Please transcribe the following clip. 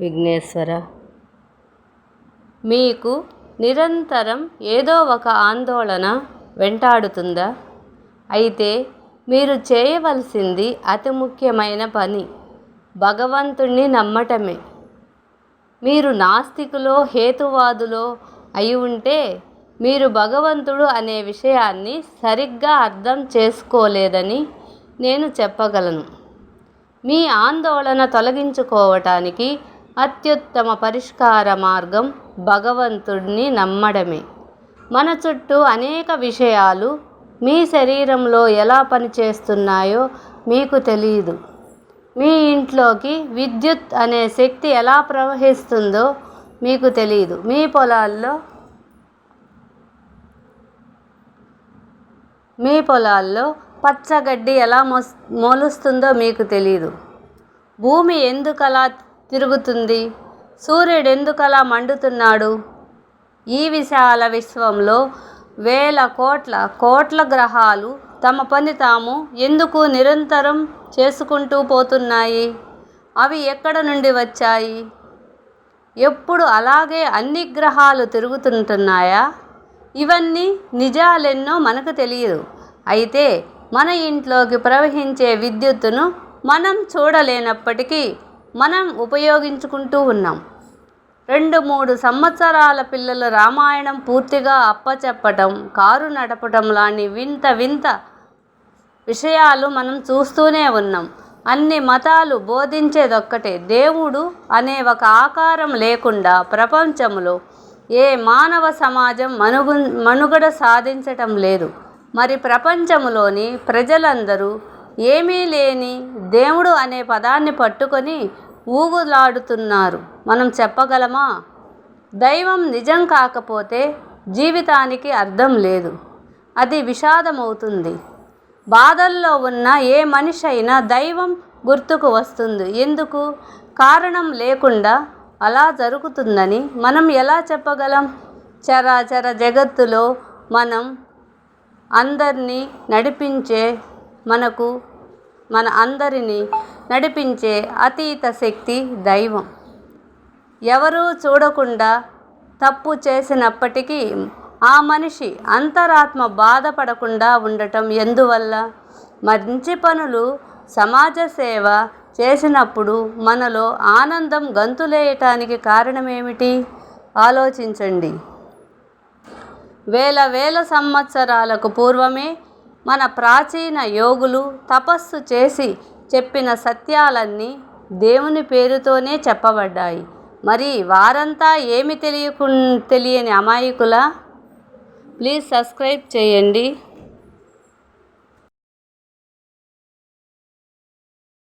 విఘ్నేశ్వర. మీకు నిరంతరం ఏదో ఒక ఆందోళన వెంటాడుతుందా? అయితే మీరు చేయవలసింది అతి ముఖ్యమైన పని భగవంతుణ్ణి నమ్మటమే. మీరు నాస్తికులో హేతువాదులో అయి ఉంటే మీరు భగవంతుడు అనే విషయాన్ని సరిగ్గా అర్థం చేసుకోలేదని నేను చెప్పగలను. మీ ఆందోళన తొలగించుకోవటానికి అత్యుత్తమ పరిష్కార మార్గం భగవంతుడిని నమ్మడమే. మన చుట్టూ అనేక విషయాలు మీ శరీరంలో ఎలా పనిచేస్తున్నాయో మీకు తెలియదు మీ ఇంట్లోకి విద్యుత్ అనే శక్తి ఎలా ప్రవహిస్తుందో మీకు తెలియదు మీ పొలాల్లో మీ పొలాల్లో పచ్చగడ్డి ఎలా మొస్ మొలుస్తుందో మీకు తెలియదు భూమి ఎందుకలా తిరుగుతుంది. సూర్యుడు ఎందుకలా మండుతున్నాడు? ఈ విశాల విశ్వంలో వేల కోట్ల కోట్ల గ్రహాలు తమ పని తాము ఎందుకు నిరంతరం చేసుకుంటూ పోతున్నాయి? అవి ఎక్కడ నుండి వచ్చాయి? ఎప్పుడు అలాగే అన్ని గ్రహాలు తిరుగుతుంటున్నాయా? ఇవన్నీ నిజాలెన్నో మనకు తెలియదు. అయితే మన ఇంట్లోకి ప్రవహించే విద్యుత్తును మనం చూడలేనప్పటికీ మనం ఉపయోగించుకుంటూ ఉన్నాం. రెండు మూడు సంవత్సరాల పిల్లలు రామాయణం పూర్తిగా అప్పచెప్పటం కారు నడపటం లాంటి వింత వింత విషయాలు మనం చూస్తూనే ఉన్నాం. అన్ని మతాలు బోధించేదొక్కటే. దేవుడు అనే ఒక ఆకారం లేకుండా ప్రపంచంలో ఏ మానవ సమాజం మనుగు మనుగడ సాధించటం లేదు. మరి ప్రపంచంలోని ప్రజలందరూ ఏమీ లేని దేవుడు అనే పదాన్ని పట్టుకొని ఊగులాడుతున్నారు. మనం చెప్పగలమా? దైవం నిజం కాకపోతే జీవితానికి అర్థం లేదు. అది విషాదమవుతుంది. బాధల్లో ఉన్న ఏ మనిషి అయినా దైవం గుర్తుకు వస్తుంది. ఎందుకు? కారణం లేకుండా అలా జరుగుతుందని మనం ఎలా చెప్పగలం? చరాచర జగత్తులో మనం అందరినీ నడిపించే మనకు మన అందరినీ నడిపించే అతీత శక్తి దైవం. ఎవరూ చూడకుండా తప్పు చేసినప్పటికీ ఆ మనిషి అంతరాత్మ బాధపడకుండా ఉండటం ఎందువల్ల? మంచి పనులు సమాజ సేవ చేసినప్పుడు మనలో ఆనందం గంతులేయటానికి కారణమేమిటి? ఆలోచించండి. వేల వేల సంవత్సరాలకు పూర్వమే మన ప్రాచీన యోగులు తపస్సు చేసి చెప్పిన సత్యాలన్నీ దేవుని పేరుతోనే చెప్పబడ్డాయి. మరి వారంతా ఏమి తెలియకు తెలియని అమాయకుల? ప్లీజ్ సబ్స్క్రైబ్ చేయండి.